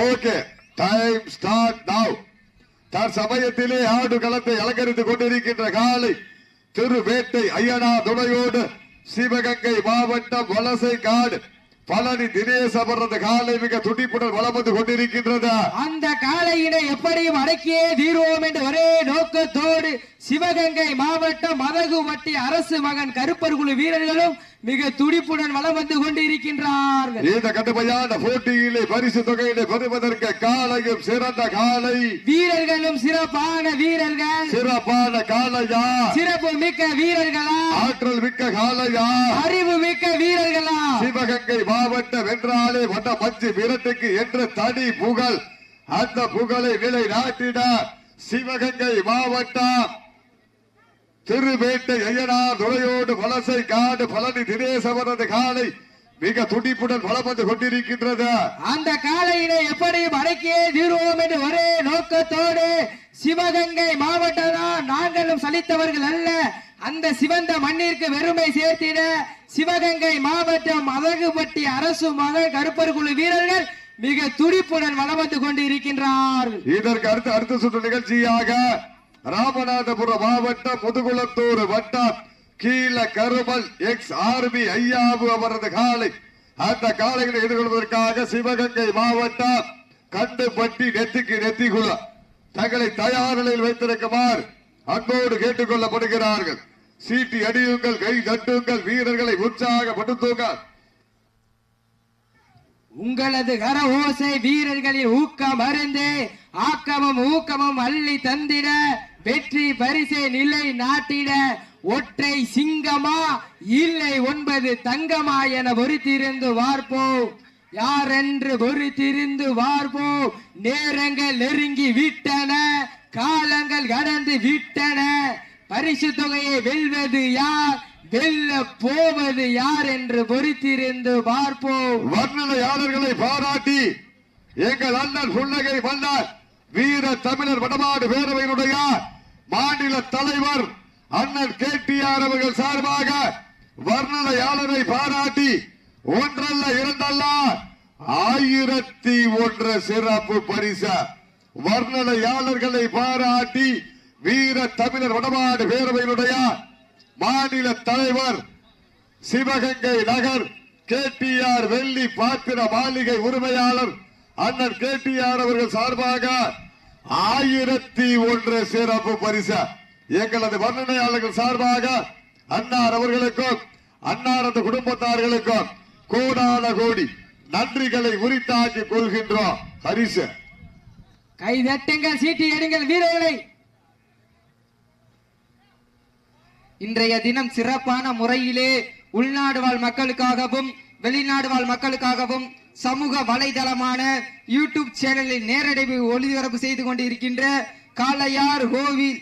Okay time start now தற்சமயத்திலே ஆடு களத்தை அலங்கரித்துக் கொண்டிருக்கின்ற காலை திருவேட்டை ஐயனா துணையோடு சிவகங்கை மாவட்டம் வலசை காடு பழனி தினேச அவரது காலை மிக துடிப்புடன் வளம் வந்து கொண்டிருக்கின்றது. அந்த காளையினை எப்படியும் அடக்கியே தீர்வோம் என்று ஒரே நோக்கத்தோடு சிவகங்கை மாவட்டம் மதகுவட்டி அரசு மகன் கருப்பர் குழு வீரர்களும் மிக துடிப்புடன் வலம் வந்து கொண்டிருக்கின்றார்கள். இந்த கடுமையான போட்டியிலே பரிசு தொகையினை பெறுவதற்கு காலையும் சிறந்த காலை. வீரர்களும் சிறப்பான வீரர்கள். சிறப்பான காலையா? சிறப்பு மிக்க வீரர்களா? ஆற்றல் மிக்க காலையா? அறிவு மிக்க வீரர்களா? சிவகங்கை மாவட்டம் வென்றாலே வந்த மஞ்சு விரட்டுக்கு என்ற தனி புகழ். அந்த புகழை நிலை நாட்டிட சிவகங்கை மாவட்டம். திருவேட்டை ஐயனார் துறையோடு வலசை காடு பழனி தினேசவரது காலை மிக துடிப்புடன் வலம் வந்து கொண்டிருக்கின்றது. அந்த காளையினை எப்படியும் அடக்கியே தீர்வோம் என்று ஒரே நோக்கத்தோடு சிவகங்கை மாவட்டம் நாங்களும் சலித்தவர்கள் அல்ல. அந்த சிவந்த மண்ணிற்கு வெறுமை சேர்த்திட சிவகங்கை மாவட்டம் அழகுபட்டி அரசு மகள் கருப்பர் குழு வீரர்கள் மிக துடிப்புடன் வலம் வந்து கொண்டிருக்கின்றார்கள். இதற்கு அடுத்த அடுத்த சுற்று நிகழ்ச்சியாக ராமநாதபுரம் மாவட்டம் முதுகுளத்தூர் வட்டம் கீழ கருமல் எக்ஸ் ஆர்மி ஐயாவு அவரது காலை. அந்த காலைகளை எதிர்கொள்வதற்காக சிவகங்கை மாவட்டம் கண்டுபட்டி நெத்திக்கு நெத்திகுளம். தங்களை தயார் நிலையில் வைத்திருக்குமாறு அன்போடு கேட்டுக் கொள்ளப்படுகிறார்கள் சீட்டி அடியுங்கள் கை தட்டுங்கள் வீரர்களை உற்சாகப்படுத்துங்கள். உங்களது கர ஓசை வீரர்களின் ஊக்கம் அருந்து ஆக்கமும் ஊக்கமும் அள்ளி தந்திட வெற்றி பரிசை நிலை நாட்டிட ஒற்றை சிங்கமா இல்லை ஒன்பது தங்கமா என பொறுத்திருந்து வார்ப்போம். யாரென்று பொறுத்திருந்து வார்ப்போம்? நேரங்கள் நெருங்கி விட்டன காலங்கள் கடந்து விட்டன. பரிசு தொகையை வெல்வது யார்? வெல்ல போவது யார் என்று பொறுத்திருந்து பார்ப்போம் வர்ணனையாளர்களை பாராட்டி எங்கள் அண்ணன் புன்னகை மன்னர் வீர தமிழர் வடமாடு பேரவையினுடைய மாநில தலைவர் அண்ணன் கேடிஆர் அவர்கள் சார்பாக வர்ணனையாளரை பாராட்டி ஒன்றல்ல இரண்டல்ல ஆயிரத்தி ஒன்று சிறப்பு பரிச வர்ணனையாளர்களை பாராட்டி வீர தமிழர் வடமாடு பேரவையினுடைய மாநில தலைவர் சிவகங்கை நகர் கேடிஆர் வெள்ளி பாத்திர மாளிகை உரிமையாளர் அண்ணன் கேடிஆர் அவர்கள் சார்பாக ஆயிரத்தி ஒன்று சிறப்பு பரிசு. எங்களது வர்ணனையாளர்கள் சார்பாக அன்னார் அவர்களுக்கும் அன்னாரது குடும்பத்தார்களுக்கும் கோடான கோடி நன்றிகளை உரித்தாக்கி கொள்கின்றோம். பரிசு. கை தட்டுங்கள் சீட்டி எடுங்கள் வீரர்களை. இன்றைய தினம் சிறப்பான முறையிலே உள்நாடு வாழ் மக்களுக்காகவும் வெளிநாடு வாழ் மக்களுக்காகவும் சமூக வலைதளமான யூடியூப் சேனலில் நேரடி ஒளிபரப்பு செய்து கொண்டிருக்கின்ற காளையார் கோவில்.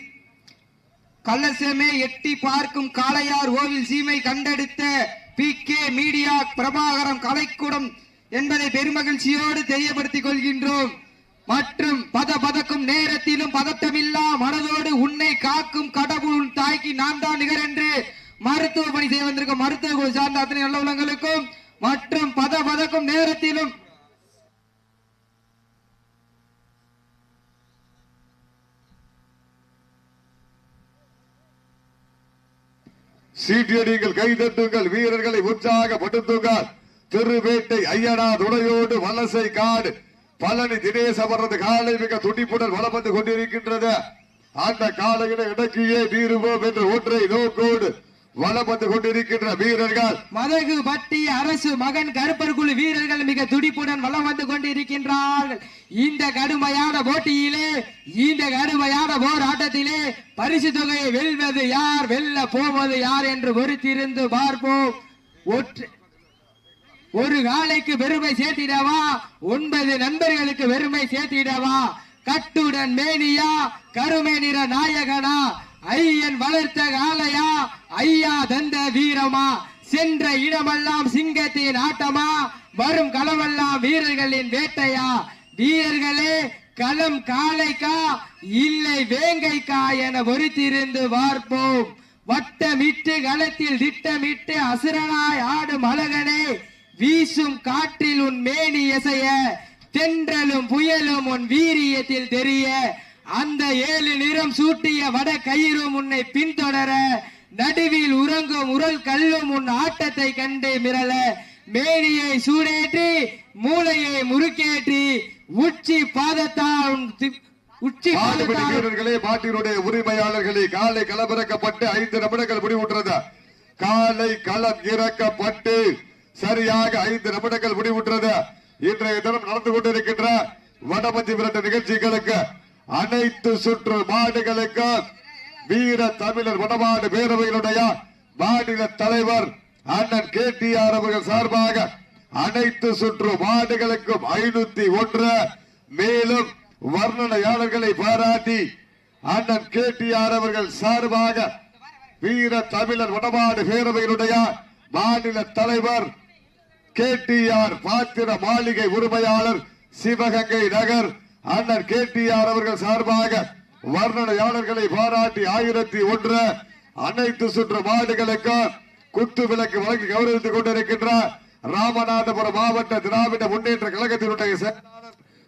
கள்ளசமே எட்டி பார்க்கும் காளையார் கோவில் சீமை கண்டெடுத்த பி கே மீடியா பிரபாகரம் கலைக்கூடம் என்பதை பெருமகிழ்ச்சியோடு தெரியப்படுத்திக் கொள்கின்றோம். மற்றும் பத பதக்கும் நேரத்திலும் பதட்டமில்லா மனதோடு உன்னை காக்கும் கடவுள் உன் தாய்க்கு நான் தான் நிகர் என்று மருத்துவ பணி செய்ய வந்திருக்கும் மருத்துவ குழு சார்ந்த அத்தனை நல்ல உள்ளங்களுக்கும் மற்றும் பத பதக்கும் நேரத்திலும் சீட்டியடிங்கள் கைதட்டுங்கள் வீரர்களை உற்சாகப்படுத்துங்கள். திருவேட்டை ஐயனா துணையோடு வலசை காடு. பழனி தினேச அவரது காலை மிக துடிப்புடன் வலம் வந்து கொண்டிருக்கின்றது. அந்த காலையில இடக்கியே தீருவோம் என்ற ஒற்றை நோக்கோடு வலம் வந்து கொண்டிருக்கின்ற வீரர்கள். மதகு பட்டி அரசு மகன் கருப்பர் குழு வீரர்கள் மிக துடிப்புடன் வலம் வந்து கொண்டிருக்கின்றார்கள். இந்த கடுமையான போட்டியிலே இந்த கடுமையான போராட்டத்திலே பரிசு தொகையை வெல்வது யார் வெல்ல போவது யார் என்று பொறுத்திருந்து பார்ப்போம். ஒற்று ஒரு காலைக்கு பெருமை சேர்த்திடவா? ஒன்பது நண்பர்களுக்கு பெருமை சேர்த்திடவா? கட்டுடன் மேனியா கருமை நிற நாயகனா? ஐயன் வளர்த்த காளையா? ஐயா தந்த வீரமா? சென்ற இடமெல்லாம் சிங்கத்தின் ஆட்டமா? வரும் களமெல்லாம் வீரர்களின் வேட்டையா? வீரர்களே களம் காளைக்கா? இல்லை வேங்கைக்கா என ஒருத்திருந்து பார்ப்போம். வட்டமிட்டு களத்தில் திட்டமிட்டு அசுரனாய் ஆடும் அழகனே வீசும் காற்றில் உன் மேனி எசைய தென்றலும் புயலும் உன் வீரியத்தில் தெரிய அந்த ஏழு நிறம் சூட்டிய வட கயிறும் உன்னை பின்தொடர நடுவில் உறங்கும் உரல் கல்லும் உன் ஆட்டத்தை கண்டு மிரள மேனியை சூடேற்றி மூளையை முறுக்கேற்றி உச்சி பாதத்தால் உச்சி வீரர்களே மாட்டினுடைய உரிமையாளர்களே காலை களமிறக்கப்பட்டு ஐந்து நிமிடங்கள் முடிவுற்றது. காலை களம் இறக்கப்பட்டு சரியாக ஐந்து நிமிடங்கள் முடிவுற்றது. இன்றைய தினம் நடந்து கொண்டிருக்கின்ற வடமஞ்சி விரட்ட நிகழ்ச்சிகளுக்கு அனைத்து சுற்று மாடுகளுக்கு வீர தமிழர் வடமாடு பேரவையினுடைய மாநில தலைவர் அண்ணன் கே டி ஆர் அவர்கள் சார்பாக அனைத்து சுற்று மாடுகளுக்கும் ஐநூத்தி ஒன்று மேலும் வர்ணனையாளர்களை பாராட்டி அண்ணன் கே டி ஆர் அவர்கள் சார்பாக வீர தமிழர் வடமாடு பேரவையினுடைய மாநில தலைவர் கே டி ஆர் பாத்திர மாளிகை உரிமையாளர் சிவகங்கை நகர் அண்ணன் கே டி ஆர் அவர்கள் சார்பாக வர்ணனையாளர்களை பாராட்டி ஆயிரத்தி ஒன்று அனைத்து சுற்று மாடுகளுக்கும் குத்து விளக்கு வழங்கி கௌரவித்துக் கொண்டிருக்கின்ற ராமநாதபுரம் மாவட்ட திராவிட முன்னேற்ற கழகத்தினுடைய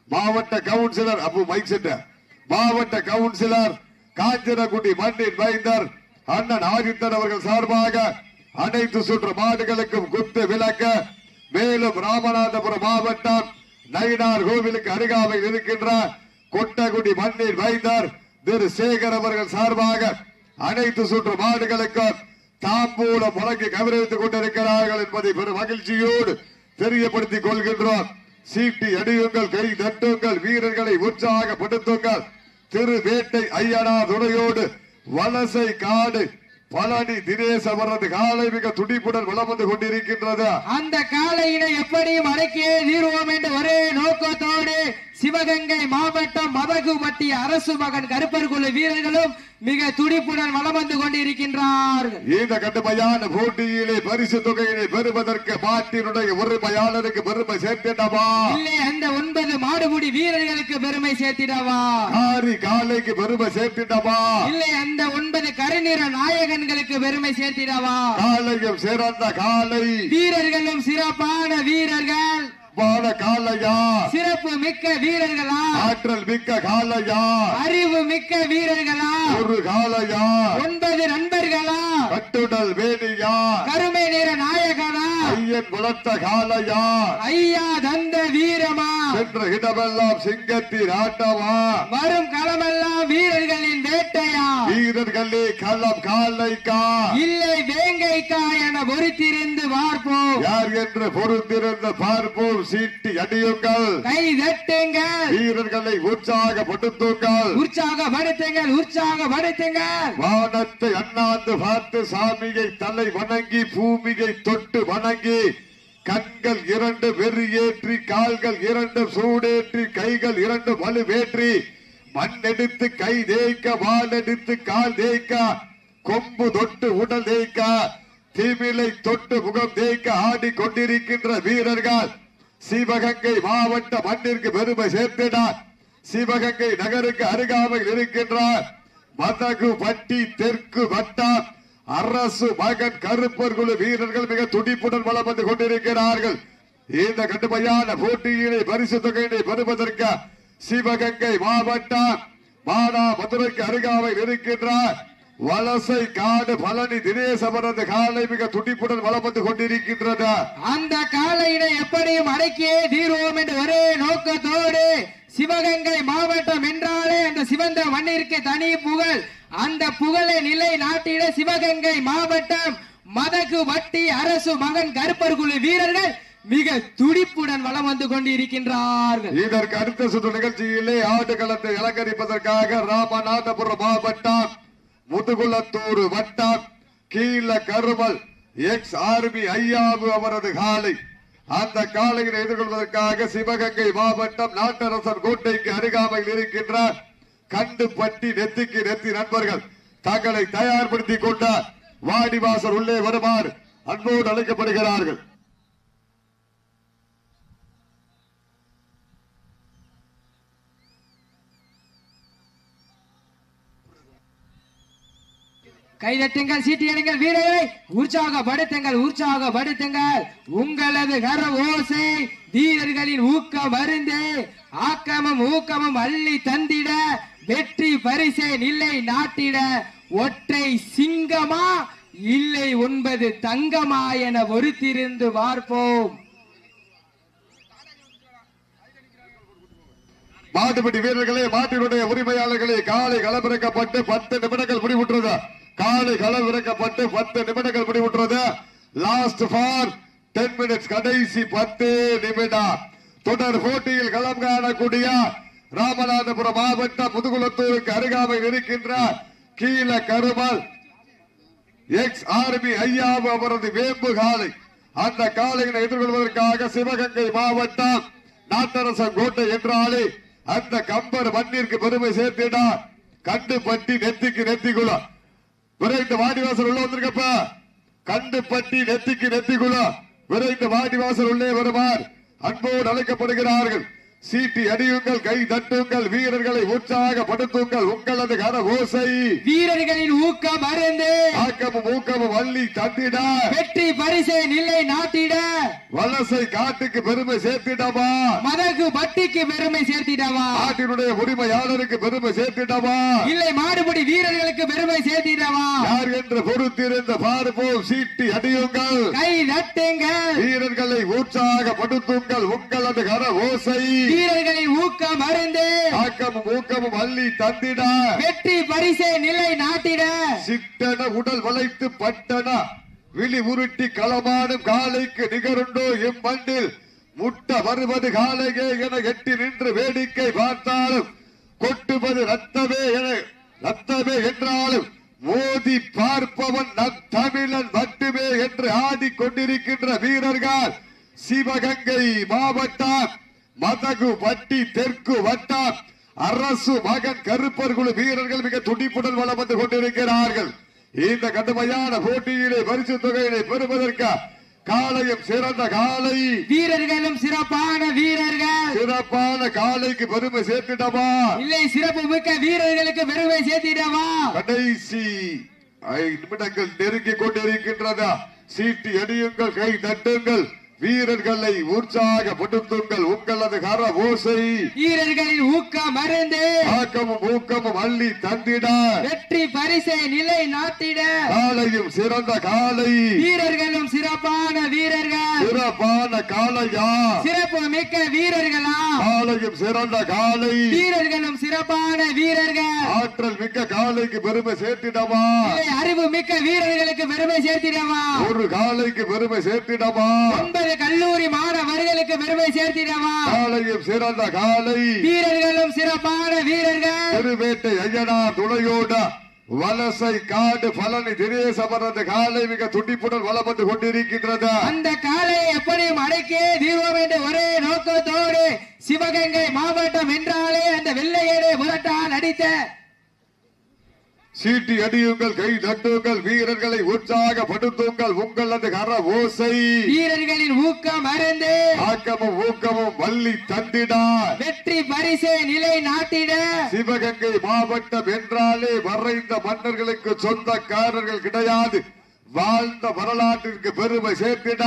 மாவட்ட கவுன்சிலர் அப்பு மைக் சென்டர் மாவட்ட கவுன்சிலர் காஞ்சனகுடி மண்ணின் மைந்தர் அண்ணன் ஆதித்தன் அவர்கள் சார்பாக அனைத்து சுற்று மாடுகளுக்கும் குத்து விளக்க. மேலும் ராமநாதபுரம் மாவட்டம் நயினார் கோவிலுக்கு அருகாமையில் இருக்கின்ற கொட்டகுடி மண்ணில் வைத்தார் திரு சேகர் அவர்கள் சார்பாக அனைத்து சுற்று மாடுகளுக்கும் தாம்பூலம் முறங்கி கௌரவித்துக் கொண்டிருக்கிறார்கள் என்பதை பெரும் மகிழ்ச்சியோடு தெரியப்படுத்திக் கொள்கின்றோம். சீட்டி அடியுங்கள் கை தட்டுங்கள் வீரர்களை உற்சாகப்படுத்துங்கள். திரு வேட்டை ஐயனா துணையோடு வலசை காடு பழனி தினேஷ் அவரது காலை மிக துடிப்புடன் வலம் வந்து கொண்டிருக்கின்றது. அந்த காளையினை எப்படியும் அடக்கியே தீர்வோம் என்ற ஒரே நோக்கத்தோடு சிவகங்கை மாவட்டம் மதகுபட்டி அரசு மகன் கருப்பர் குழு வீரர்களும் மிக துடிப்புடன் வலம் வந்து கொண்டிருக்கின்றார்கள். இந்த கடுமையான போட்டியிலே பரிசு தொகையினை பெறுவதற்கு மாட்டினுடைய உரிமையாளருக்கு பெருமை சேர்த்திடவா? இல்லை அந்த ஒன்பது மாடுபிடி வீரர்களுக்கு பெருமை சேர்த்திடவா? காரி காலைக்கு பெருமை சேர்த்திடவா? இல்லை அந்த ஒன்பது கருநிற நாயகன்களுக்கு பெருமை சேர்த்திடவா? காலையும் சிறந்த காலை. வீரர்களும் சிறப்பான வீரர்கள். பால காலையா சிறப்பு மிக்க வீரர்களா? ஆற்றல் மிக்க காலையா? அறிவு மிக்க வீரர்களா? ஒரு காலையா? ஒன்பது நண்பர்களா? கட்டுடல் வேணியா? கருமை நிற நாயகனா? ஐயன் வளர்த்த காலையா? ஐயா தந்த வீரமா? சென்ற இடமெல்லாம் சிங்கத்தின் ஆட்டமா? வரும் களமெல்லாம் வீரர்களின் வேட்டையா? வீரர்களே களம் காலைக்கா? இல்லை வேங்கைக்கா என பொறுத்திருந்து பார்ப்போம். யார் என்று பொறுத்திருந்து பார்ப்போம். சீட்டி அடியுங்கள். கை தட்டுங்கள். வீரர்களை உற்சாகப்படுத்துங்கள் உற்சாகப்படுத்துங்கள் உற்சாகப்படுத்துங்கள் வானத்தை அண்ணாந்து பார்த்து சாமியை தலை வணங்கி பூமியை தொட்டு வணங்கி கண்கள் இரண்டு வெறியேற்றி கால்கள் இரண்டு சூடேற்றி கைகள் இரண்டு வலுவேற்றி மண் எடுத்து கை தேய்க்க வால் எடுத்து கால் தேய்க்க கொம்பு தொட்டு உடல் தேய்க்க திமிலை தொட்டு முகம் தேய்க்க ஆடி கொண்டிருக்கின்ற வீரர்கள் சிவகங்கை மாவட்ட மண்ணிற்கு பெருமை சேர்த்தினார். சிவகங்கை நகருக்கு அருகாமையில் இருக்கின்றார். மதகு பட்டி தெற்கு வட்டம் அரசு மகன் கருப்பர் குழு வீரர்கள் மிக துடிப்புடன் வளம் வந்து கொண்டிருக்கிறார்கள். இந்த கடுமையான போட்டியினை பரிசு தொகையினை பெறுவதற்கு சிவகங்கை மாவட்டம் மானா மதுரைக்கு அருகாமையில் இருக்கின்றார். வலசை காடு பழனி தினேசவரது காலை மிக துடிப்புடன் வளம் வந்து கொண்டிருக்கின்றது. அந்த காளையினை எப்படியும் அடக்கியே தீர்வோம் என்ற ஒரே நோக்கத்தோடு சிவகங்கை மாவட்டம் என்றாலே அந்த சிவந்த மண்ணிற்கு தனி புகழ். அந்த புகழை நிலை நாட்டிட சிவகங்கை மாவட்டம் மதகு வட்டி அரசு மகன் கருப்பர் குழு வீரர்கள் மிக துடிப்புடன் வலம் வந்து கொண்டிருக்கின்றார்கள். இதற்கு அடுத்த சுற்று நிகழ்ச்சியிலே ஆடுகளத்தை அலங்கரிப்பதற்காக ராமநாதபுரம் மாவட்டம் முதுகுளத்தூர் வட்டம் கீழ கருமல் எக்ஸ் ஆர்மி ஐயாவு அவரது காலை. அந்த காலையினை எதிர்கொள்வதற்காக சிவகங்கை மாவட்டம் நாட்டரசன் கோட்டைக்கு அருகாமையில் இருக்கின்றார் கண்டு பட்டி நெத்திக்கு நெத்தி நண்பர்கள் தங்களை தயார்படுத்திக் கொண்டார் வாடிவாசர் உள்ளே வருமாறு அன்போடு அழைக்கப்படுகிறார்கள். கைதட்டுங்கள் சீட்டியடுங்கள் வீரர்களை உற்சாகப்படுத்துங்கள் உற்சாகப்படுத்துங்கள் உங்களது கர ஓசை வீரர்களின் ஊக்க மருந்து ஆக்கமும் ஊக்கமும் அள்ளி தந்திட வெற்றி பரிசை நிலை நாட்டிட. ஒற்றை சிங்கமா இல்லை ஒன்பது தங்கமா என ஒருத்திருந்து பார்ப்போம். மாட்டுப்பட்டி வீரர்களே மாட்டினுடைய உரிமையாளர்களே காலை களமிறக்கப்பட்டு பத்து நிமிடங்கள் முடிவுற்றுதான் காலை களமிறக்கப்பட்டு பத்து நிமிடங்கள் முடிவுற்றது. லாஸ்ட் ஃபார் டென் மினிட்ஸ் கடைசி பத்து நிமிடம். தொடர் போட்டியில் களம் காணக்கூடிய ராமநாதபுரம் மாவட்டம் முதுகுளத்தூருக்கு அருகாமையில் இருக்கின்ற கீழ கருமல் எக்ஸ் ஆர்மி ஐயாவு அவரது வேம்பு காலை. அந்த காலையினை எதிர்கொள்வதற்காக சிவகங்கை மாவட்டம் நாட்டரசன் கோட்டை என்றாலே அந்த கம்பர் மண்ணிற்கு பெருமை சேர்த்தினார் கண்டு பட்டி நெத்திக்கு நெத்திக்குள்ள விரைந்து வாடிவாசல் உள்ள வந்திருக்கப்ப. கண்டு பட்டி நெத்திக்கு நெத்திக்குள்ள விரைந்து வாடிவாசல் உள்ளே வருவார். அன்போடு அழைக்கப்படுகிறார்கள். சீட்டி அடியுங்கள் கை தட்டுங்கள் வீரர்களை உற்சாகப்படுத்துங்கள். உங்களது கர ஓசை. வீரர்களின் ஊக்க மருந்து ஆக்கமும் ஊக்கமும் வள்ளி தந்திட. வெற்றி பரிசை நிலை நாட்டிட. வலசை காட்டுக்கு பெருமை சேர்த்திடவா? மதகு பட்டிக்கு பெருமை சேர்த்திடவா? நாட்டினுடைய உரிமையாளருக்கு பெருமை சேர்த்திடவா? இல்லை மாடுபிடி வீரர்களுக்கு பெருமை சேர்த்திடவா? யார் என்று பொறுத்திருந்த பார்ப்போம் சீட்டி அடியுங்கள் கை தட்டுங்கள். வீரர்களை உற்சாகப்படுத்துங்கள் உங்களது கர ஓசை. வீரர்களின் ஊக்க மருந்து ஆக்கமும் ஊக்கமும் அள்ளி தந்திட. வெற்றி பரிசை நிலை நாட்டிட. சிட்டன உடல் வளைத்து பட்டன. விழி உருட்டி களமாடும் காலைக்கு நிகருண்டோ இம்மண்டில் முட்ட வருவது காலையே என எட்டி நின்று வேடிக்கை பார்த்தாலும். கொட்டுவது ரத்தமே என ரத்தமே என்றாலும். மோதி பார்ப்பவன் நம் தமிழன் மட்டுமே என்று ஆடிக்கொண்டிருக்கின்ற வீரர்கள். சிவகங்கை மாவட்டம் மதகு வட்டி தெற்கு வட்டம் அரசு மகன் கருப்பர் குழு வீரர்கள் மிக துடிப்புடன் வளம் வந்து கொண்டிருக்கிறார்கள். இந்த கடுமையான போட்டியிலே பரிசு தொகையினை பெறுவதற்கு காலையும் சிறந்த காலை வீரர்களும் சிறப்பான வீரர்கள். சிறப்பான காலைக்கு பெருமை சேர்த்திடவா? இல்லை சிறப்பு மிக்க வீரர்களுக்கு பெருமை சேர்த்திடவா? கடைசி ஐந்து நிமிடங்கள் நெருங்கிக் கொண்டிருக்கின்றதா சீட்டி அடியுங்கள் கை தட்டுங்கள். வீரர்களை உற்சாகப்படுத்துங்கள் உங்களது கர ஓசை. வீரர்களின் ஊக்க மருந்து. ஆக்கமும் ஊக்கமும் அள்ளி தந்திட. வெற்றி பரிசை நிலை நாட்டிட. காலையும் சிறந்த காலை. வீரர்களும் சிறப்பான வீரர்கள். சிறப்பான காலையா. சிறப்பு மிக்க வீரர்களா. காலையும் சிறந்த காலை. வீரர்களும் சிறப்பான வீரர்கள். ஆற்றல் மிக்க காலைக்கு பெருமை சேர்த்திடவா. அறிவு மிக்க வீரர்களுக்கு பெருமை சேர்த்திடவா. ஒரு காலைக்கு பெருமை சேர்த்திடவா. ஒன்பது கல்லூரி மாணவர்களுக்கு பெருமை சேர்த்திடவா? காலையும் சிறந்த காலை. வீரர்களும் சிறப்பான வீரர்கள். திருவேட்டை ஐயனா துணையோட வலசை காடு பழனி தினேசமரது காலை மிக துடிப்புடன் வலம் வந்து கொண்டிருக்கின்றது. அந்த காலையை எப்படியும் அடக்கே தீர்வோம் என்ற ஒரே நோக்கத்தோடு சிவகங்கை மாவட்டம் என்றாலே அந்த வெள்ளையடை புரட்டால் அடித்த சீட்டி அடியுங்கள் கை தட்டுங்கள் வீரர்களை உற்சாகப்படுத்துங்கள். உங்களது கர ஓசை. வீரர்களின் ஊக்கம் அருந்து. ஆக்கமும் ஊக்கமும் வள்ளி தந்திட. வெற்றி பரிசை நிலை நாட்டிட. சிவகங்கை மாவட்டம் என்றாலே வரைந்த மன்னர்களுக்கு சொந்தக்காரர்கள் கிடையாது. வாழ்ந்த வரலாற்றிற்கு பெருமை சேர்த்திட.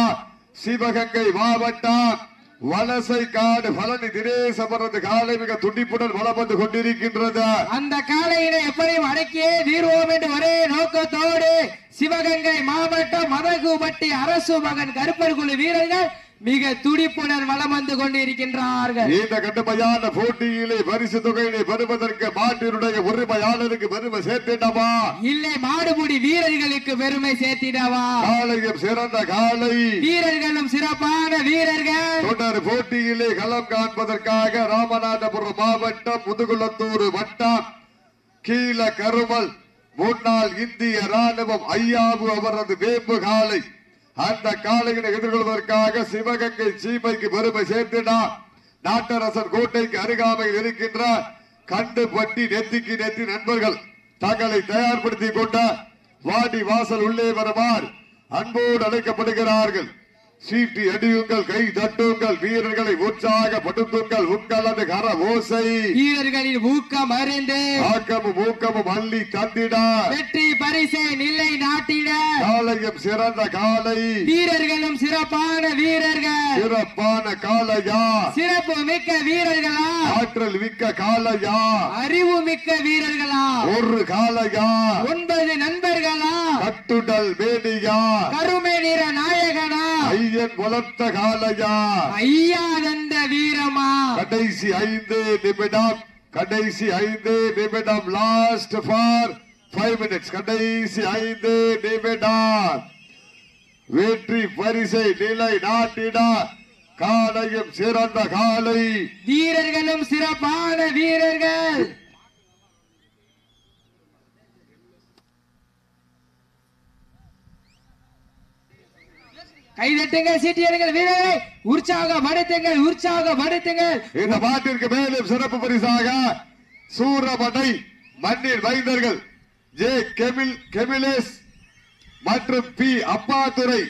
சிவகங்கை மாவட்டம். வலசை காடு பழனி தினேசமரது காலை மிக துடிப்புடன் வலம் வந்து கொண்டிருக்கின்றது. அந்த காலையினை எப்படியும் அடக்கியே தீர்வோம் என்று ஒரே நோக்கத்தோடு சிவகங்கை மாவட்டம் மதகுபட்டி அரசு மகன் கருப்பர் குழு வீரர்கள் மிக துடிப்புடன் வலம் வந்து கொண்டிருக்கின்றார்கள். இந்த கடுமையான போட்டியிலே பரிசு தொகையினை பெறுவதற்கு மாட்டினுடைய உரிமையாளருக்கு பெருமை சேர்த்திடவா? இல்லை மாடுபுடி வீரர்களுக்கு பெருமை சேர்த்திடவா? காலையும் சிறந்த காலை வீரர்களும் சிறப்பான வீரர்கள். தொடர் போட்டியிலே களம் காண்பதற்காக ராமநாதபுரம் மாவட்டம் முதுகுளத்தூர் வட்டம் கீழ கருமல் முன்னாள் இந்திய ராணுவம் ஐயாவு அவரது வேம்பு காலை அந்த காளையினை எதிர்கொள்வதற்காக சிவகங்கை சீமைக்கு பெருமை சேர்த்தினார் நாட்டரசன் கோட்டைக்கு அருகாமையில் இருக்கின்ற கண்டு பட்டி நெத்திக்கு நெத்தி நண்பர்கள் தங்களை தயார்படுத்திக் கொண்ட வாடி வாசல் உள்ளே வருமாறு அன்போடு அழைக்கப்படுகிறார்கள். சீட்டி அடியுங்கள் கை தட்டுங்கள் வீரர்களை உற்சாகப்படுத்துங்கள் உங்களது கர ஓசை வீரர்களின் ஊக்கம் அறிந்து ஆக்கமும் ஊக்கமும் அள்ளி தந்திட. வெற்றி பரிசை நிலை நாட்டிட. காலையும் சிறந்த காலை வீரர்களும் சிறப்பான வீரர்கள். சிறப்பான காலையா சிறப்பு மிக்க வீரர்களா. ஆற்றல் மிக்க காலையா அறிவு மிக்க வீரர்களா. ஒரு காலையா ஒன்பது நண்பர்களா. கட்டுடல் வேணியா கருமை நிற நாயகனா ஐயன் வளர்த்த காலையா? ஐயா தந்த வீரமா? கடைசி ஐந்து நிமிடம் கடைசி ஐந்து நிமிடம் லாஸ்ட் ஃபார் ஃபைவ் மினிட்ஸ் கடைசி ஐந்து நிமிடம். வெற்றி பரிசை நிலை நாட்டிட காலையும் சிறந்த காலை. வீரர்களும் சிறப்பான வீரர்கள். கைதட்டுங்கள் சீட்டியர்கள் வீரர்களை. உற்சாகப்படுத்துங்கள் உற்சாகப்படுத்துங்கள் இந்த பாட்டிற்கு மேலும் சிறப்பு பரிசாக சூரபடை மண்ணின் வைந்தர்கள் ஜே கெமில் கெமிலேஸ் மற்றும் பி அப்பாதுரை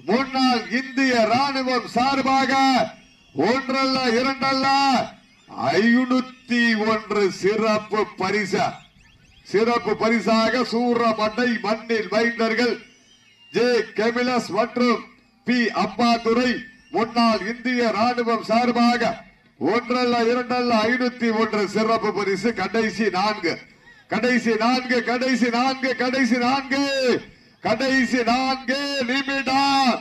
முன்னாள் இந்திய ராணுவம் சார்பாக ஒன்றல்ல இரண்டல்ல ஐநூத்தி ஒன்று சிறப்பு பரிசா. சிறப்பு பரிசாக சூரமட்டை மண்ணில் வைந்தர்கள் ஜே கெமிலஸ் மற்றும் பி. அப்பாதுரை முன்னாள் இந்திய ராணுவம் சார்பாக ஒன்றல்ல இரண்டல்ல ஐநூத்தி ஒன்று சிறப்பு பரிசு கடைசி நான்கு. கடைசி நான்கு கடைசி நான்கு கடைசி நான்கு. கடைசி நான்கு நிமிடம்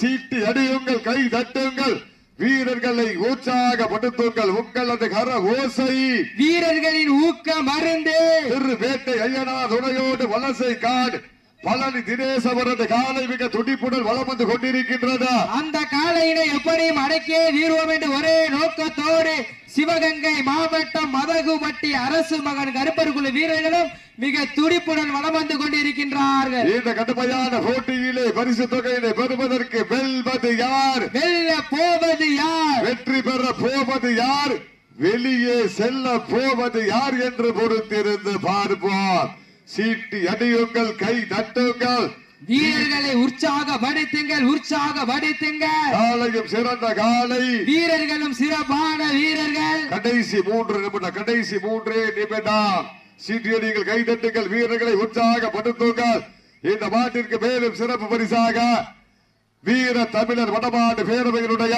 சீட்டி அடியுங்கள் கை தட்டுங்கள். வீரர்களை உற்சாகப்படுத்துங்கள் உங்களது கர ஓசை. வீரர்களின் ஊக்கம் அருந்து திரு வேட்டை ஐயனார் துணையோடு வலசை காடு. பழனி தினேசவரது காலை மிக துடிப்புடன் வலம் வந்து கொண்டிருக்கின்றது. அந்த காலையினை எப்படியும் அடக்கியே தீர்வோம் என்று ஒரே நோக்கத்தோடு சிவகங்கை மாவட்டம் மதகுமட்டி அரசு மகன் கருப்பர் குழு வீரர்களும் மிக துடிப்புடன் வலம் வந்து கொண்டிருக்கின்றார்கள். இந்த கடுமையான போட்டியிலே பரிசு தொகையினை பெறுவதற்கு வெல்வது யார்? வெல்ல போவது யார்? வெற்றி பெற போவது யார்? வெளியே செல்ல போவது யார் என்று பொறுத்திருந்து பார்ப்போம். சீட்டி அடியுங்கள் கை தட்டுங்கள் வீரர்களை உற்சாகப்படுத்துங்கள் உற்சாகப்படுத்துங்கள் காலையும் சிறந்த காலை. வீரர்களும் சிறப்பான வீரர்கள். கடைசி மூன்று நிமிடம் கடைசி மூன்றே நிமிடம். சீட்டியடிகள் கைதட்டுங்கள் வீரர்களை உற்சாகப்படுத்துங்கள். இந்த மாட்டிற்கு மேலும் சிறப்பு பரிசாக வீர தமிழர் வடமாடு பேரவையினுடைய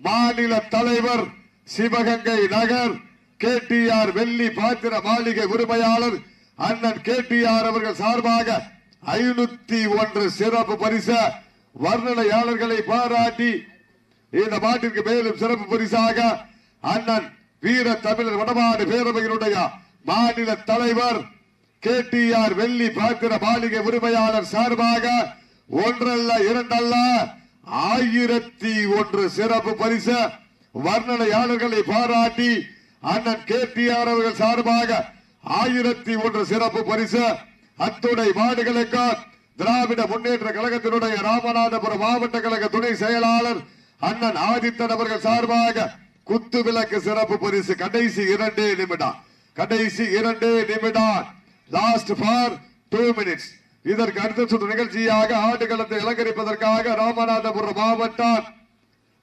மாநில தலைவர் சிவகங்கை நகர் கேடிஆர் வெள்ளி பாத்திர மாளிகை உரிமையாளர் அண்ணன் கேடிஆர் அவர்கள் சார்பாக ஐநூத்தி ஒன்று சிறப்பு பரிசு வர்ணனையாளர்களை பாராட்டி இந்த மாட்டிற்கு மேலும் சிறப்பு பரிசாக அண்ணன் வீர தமிழர் வடமாடு பேரவையினுடைய மாநில தலைவர் கேடிஆர் வெள்ளி பாத்திர மாளிகை உரிமையாளர் சார்பாக ஒன்றல்ல இரண்டல்ல ஆயிரத்தி ஒன்று சிறப்பு பரிசு வர்ணனையாளர்களை பாராட்டி அண்ணன் கேடிஆர் அவர்கள் சார்பாக ஆயிரத்தி ஒன்று சிறப்பு பரிசு. அத்துணை மாடுகளுக்கு திராவிட முன்னேற்ற கழகத்தினுடைய ராமநாதபுரம் மாவட்ட கழக துணை செயலாளர் அண்ணன் ஆதித்தன் அவர்கள் சார்பாக குத்து விளக்கு சிறப்பு பரிசு. கடைசி இரண்டே நிமிடம். கடைசி இரண்டே நிமிடம். லாஸ்ட் ஃபார் டூ மினிட்ஸ் இதற்கு அடுத்த சுற்று நிகழ்ச்சியாக ஆட்டுக்களத்தை அலங்கரிப்பதற்காக ராமநாதபுரம் மாவட்டம்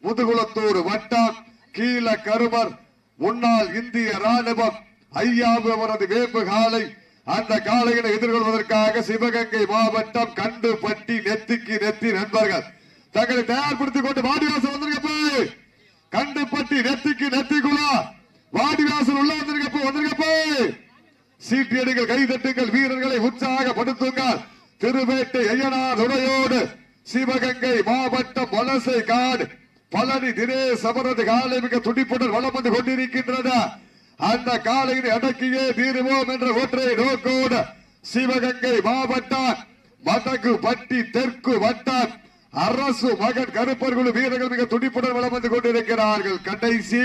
முதுகுளத்தூர் வட்டம் கீழ கருமர் முன்னாள் இந்திய ராணுவம் ஐயாவு அவரது வேம்பு காலை அந்த காலையினை எதிர்கொள்வதற்காக சிவகங்கை மாவட்டம் கண்டுபட்டி நெத்திக்கு நெத்தி நண்பர்கள். தங்களை தயார்படுத்திக் கொண்டு வாடிவாசல் வந்திருக்கப்போ கண்டுபட்டி நெத்திக்கு நெத்திக்குள்ளா. வாடிவாசல் உள்ள வந்திருக்கப்போ வந்திருக்கப்போ சீட்டியடிகள் கைதட்டுங்கள் வீரர்களை உற்சாகப்படுத்துங்கள். திருவேட்டை ஐயனார் துணையோடு சிவகங்கை மாவட்டம் வலசை காடு. பழனி தினேஷ் அவரது காலை மிக துடிப்புடன் வலம் வந்து கொண்டிருக்கின்றன. அந்த காலையில் அடக்கியே தீருவோம் என்ற ஒற்றை நோக்கோடு சிவகங்கை மாவட்டம் மதகு பட்டி தெற்கு வட்டம் அரசு மகன் கருப்பர்குழு வீரர்கள் மிக துடிப்புடன் வளம் வந்து கொண்டிருக்கிறார்கள். கடைசி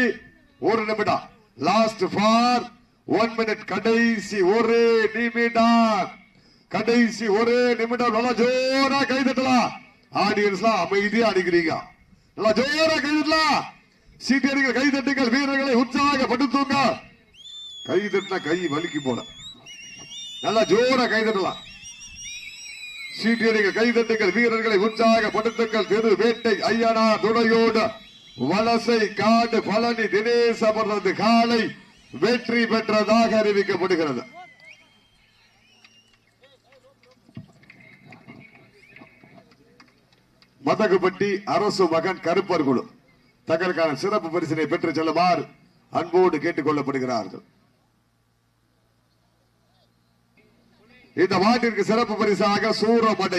ஒரு நிமிடம். லாஸ்ட் ஃபார் ஒன் மினிட் கடைசி ஒரு நிமிடம். கடைசி ஒரு நிமிடம். நல்லா ஜோரா கைதட்டலாம். ஆடியன்ஸ்லாம் அமைதியா அடிக்கிறீங்க நல்லா ஜோரா கைதட்டலாம். சீடியரிங்க கை தட்டுங்கள் வீரர்களை உற்சாகப்படுத்துங்க. கைதட்டினா கை வலிக்கு போல. நல்லா ஜோரா கைதட்டலாம் சீட்டியடிகள் கைதட்டுங்கள் வீரர்களை உற்சாகப்படுத்துங்கள். திரு வேட்டை ஐயனா துணையோடு. வலசை காடு பழனி தினேஷ் காலை வெற்றி பெற்றதாக அறிவிக்கப்படுகிறது. மதகுபட்டி அரசு மகன் கருப்பர் குழு. தங்களுக்கான சிறப்பு பரிசினை பெற்று செல்லுமாறு அன்போடு கேட்டுக் கொள்ளப்படுகிறார்கள் இந்த மாட்டிற்கு சிறப்பு பரிசாக சூரமடை